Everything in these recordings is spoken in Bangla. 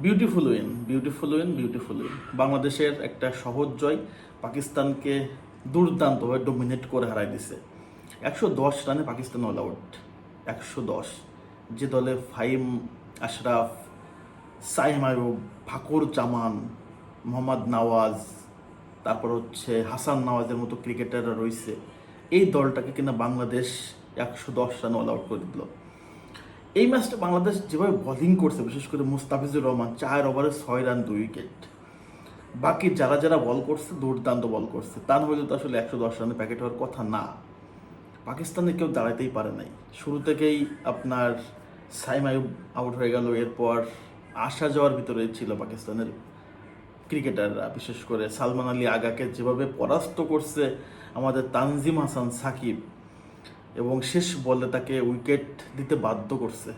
Beautiful win beautiful win beautiful win বাংলাদেশের একটা সহজ জয় পাকিস্তানকে দুর্দান্তভাবে ডোমিনেট করে হারাই দিছে। একশো দশ রানে পাকিস্তান অল আউট একশো দশ। যে দলে ফাইম আশরাফ সাইম আয়ুব ফাকুর জামান, মোহাম্মদ নওয়াজ, তারপর হচ্ছে হাসান নওয়াজের মতো ক্রিকেটাররা রয়েছে, এই দলটাকে কিনা বাংলাদেশ একশো দশ রান অল আউট করে দিল। এই ম্যাচটা বাংলাদেশ যেভাবে বোলিং করছে, বিশেষ করে মুস্তাফিজুর রহমান, চার ওভারে ছয় রান দুই উইকেট বাকি যারা যারা বল করছে, দুর্দান্ত বল করছে। তা হলে তো আসলে একশো দশ রানে প্যাকেট হওয়ার কথা না। পাকিস্তানে কেউ দাঁড়াতেই পারে নাই। শুরু থেকেই আপনার সাইম আয়ুব আউট হয়ে গেল। এরপর আসা যাওয়ার ভিতরে ছিল পাকিস্তানের ক্রিকেটাররা। বিশেষ করে সালমান আলী আগাকে যেভাবে পরাস্ত করছে, আমাদের তানজিম হাসান সাকিব এবং শেষ বলে তাকে উইকেট দিতে বাধ্য করছে।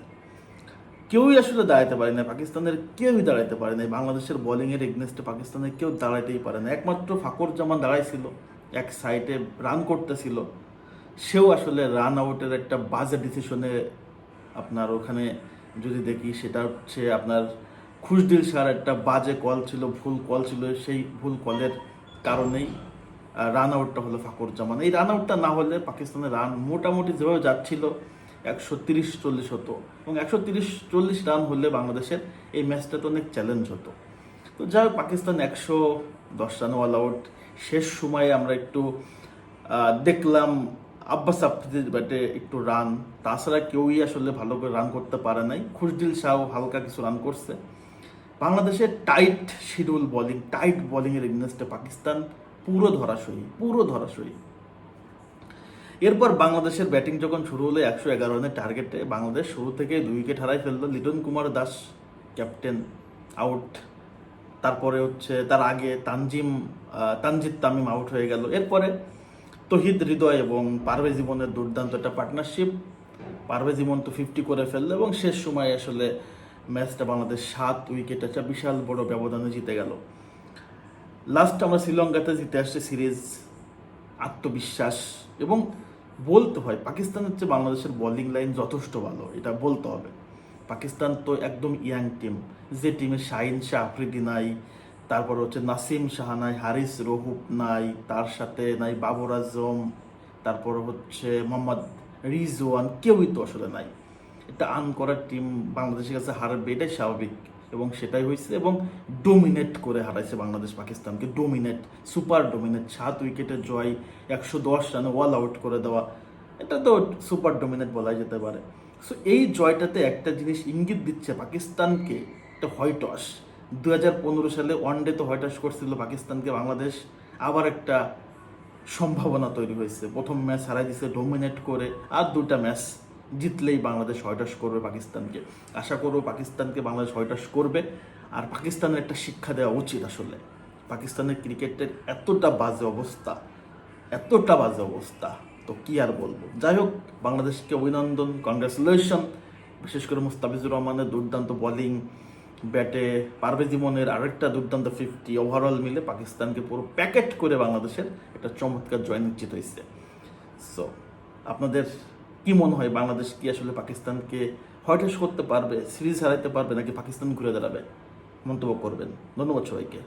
কেউই আসলে দাঁড়াতে পারে না, পাকিস্তানের কেউই দাঁড়াতে পারে না বাংলাদেশের বোলিংয়ের এগনেস্টে পাকিস্তানের কেউ দাঁড়াইতেই পারে না। একমাত্র ফাকর জামান দাঁড়াইছিল, এক সাইডে রান করতেছিল। সেও আসলে রান আউটের একটা বাজে ডিসিশনে আপনার ওখানে যদি দেখি, সেটা হচ্ছে আপনার খুশদিল সার একটা বাজে কল ছিল, ভুল কল ছিল, সেই ভুল কলের কারণেই রান আউটটা হলো ফাকর জামান এই রান আউটটা না হলে পাকিস্তানের রান মোটামুটি যেভাবে যাচ্ছিল, একশো তিরিশ চল্লিশ হতো। এবং একশো তিরিশ চল্লিশ রান হলে বাংলাদেশের এই ম্যাচটা তো অনেক চ্যালেঞ্জ হতো। তো যাই হোক, পাকিস্তান একশো দশ রান অল আউট শেষ সময়ে আমরা একটু দেখলাম আব্বাস আফ্রিদির ব্যাটে একটু রান তাছাড়া কেউই আসলে ভালো করে রান করতে পারে নাই। খুশদিল শাহ হালকা কিছু রান করছে। বাংলাদেশের টাইট শিডিউল বোলিং টাইট বোলিংয়ের এগনেস্টে পাকিস্তান পুরো ধরাশয়ী পুরো ধরাশয়ী। এরপর বাংলাদেশের ব্যাটিং যখন শুরু হলো একশো এগারো রানের টার্গেটে, বাংলাদেশ শুরু থেকে দুই উইকেট হারাই ফেলল লিটন কুমার দাস, ক্যাপ্টেন, আউট। তারপরে হচ্ছে তার আগে তানজিম তানজিদ তামিম আউট হয়ে গেল। এরপরে তহিদ হৃদয় এবং পারভেজ জীবনের দুর্দান্ত একটা পার্টনারশিপ পারভেজ জীবন তো ফিফটি করে ফেলল এবং শেষ সময় আসলে ম্যাচটা বাংলাদেশ সাত উইকেট, একটা বিশাল বড় ব্যবধানে জিতে গেল। লাস্ট আমরা শ্রীলঙ্কাতে জিতে আসছে সিরিজ আত্মবিশ্বাস এবং বলতে হয় পাকিস্তান হচ্ছে বাংলাদেশের বোলিং লাইন যথেষ্ট ভালো, এটা বলতে হবে। পাকিস্তান তো একদম ইয়াং টিম যে টিমে শাহিন শাহ আফ্রিদি নাই, তারপর হচ্ছে নাসিম শাহ নাই, হারিস রহুপ নাই, তার সাথে নাই বাবর আজম, তারপর হচ্ছে মোহাম্মদ রিজওয়ান, কেউই তো আসলে নাই। এটা আন করার টিম বাংলাদেশের কাছে হারবে, এটাই স্বাভাবিক। এবং সেটাই হয়েছে এবং ডোমিনেট করে হারাইছে বাংলাদেশ পাকিস্তানকে। ডোমিনেট সুপার ডোমিনেট সাত উইকেটের জয়, একশো দশ রানে অল আউট করে দেওয়া। এটা তো সুপার ডোমিনেট বলা যেতে পারে। সো এই জয়টাতে একটা জিনিস ইঙ্গিত দিচ্ছে পাকিস্তানকে একটা হোয়াইট ওয়াশ। দু হাজার পনেরো সালে ওয়ান ডে তো হোয়াইট করছিল পাকিস্তানকে, বাংলাদেশ। আবার একটা সম্ভাবনা তৈরি হয়েছে। প্রথম ম্যাচ হারাই দিছে ডোমিনেট করে। আর দুটা ম্যাচ জিতলেই বাংলাদেশ হয়টাস করবে পাকিস্তানকে। আশা করব পাকিস্তানকে বাংলাদেশ হয়টাস করবে। আর পাকিস্তানের একটা শিক্ষা দেওয়া উচিত আসলে। পাকিস্তানের ক্রিকেটের এতটা বাজে অবস্থা, এতটা বাজে অবস্থা, তো কি আর বলব? যাই হোক, বাংলাদেশকে অভিনন্দন কংগ্রেচুলেশন বিশেষ করে মুস্তাফিজুর রহমানের দুর্দান্ত বোলিং ব্যাটে পারভেজ ইমনের আরেকটা দুর্দান্ত ফিফটি ওভারঅল মিলে পাকিস্তানকে পুরো প্যাকেট করে বাংলাদেশের একটা চমৎকার জয় নিশ্চিত হয়েছে। সো আপনাদের কি মনে হয় বাংলাদেশ কি আসলে পাকিস্তানকে হোয়াইট করতে পারবে, সিরিজ হারাইতে পারবে নাকি পাকিস্তান ঘুরে দাঁড়াবে? মন্তব্য করবেন। ধন্যবাদ সবাইকে।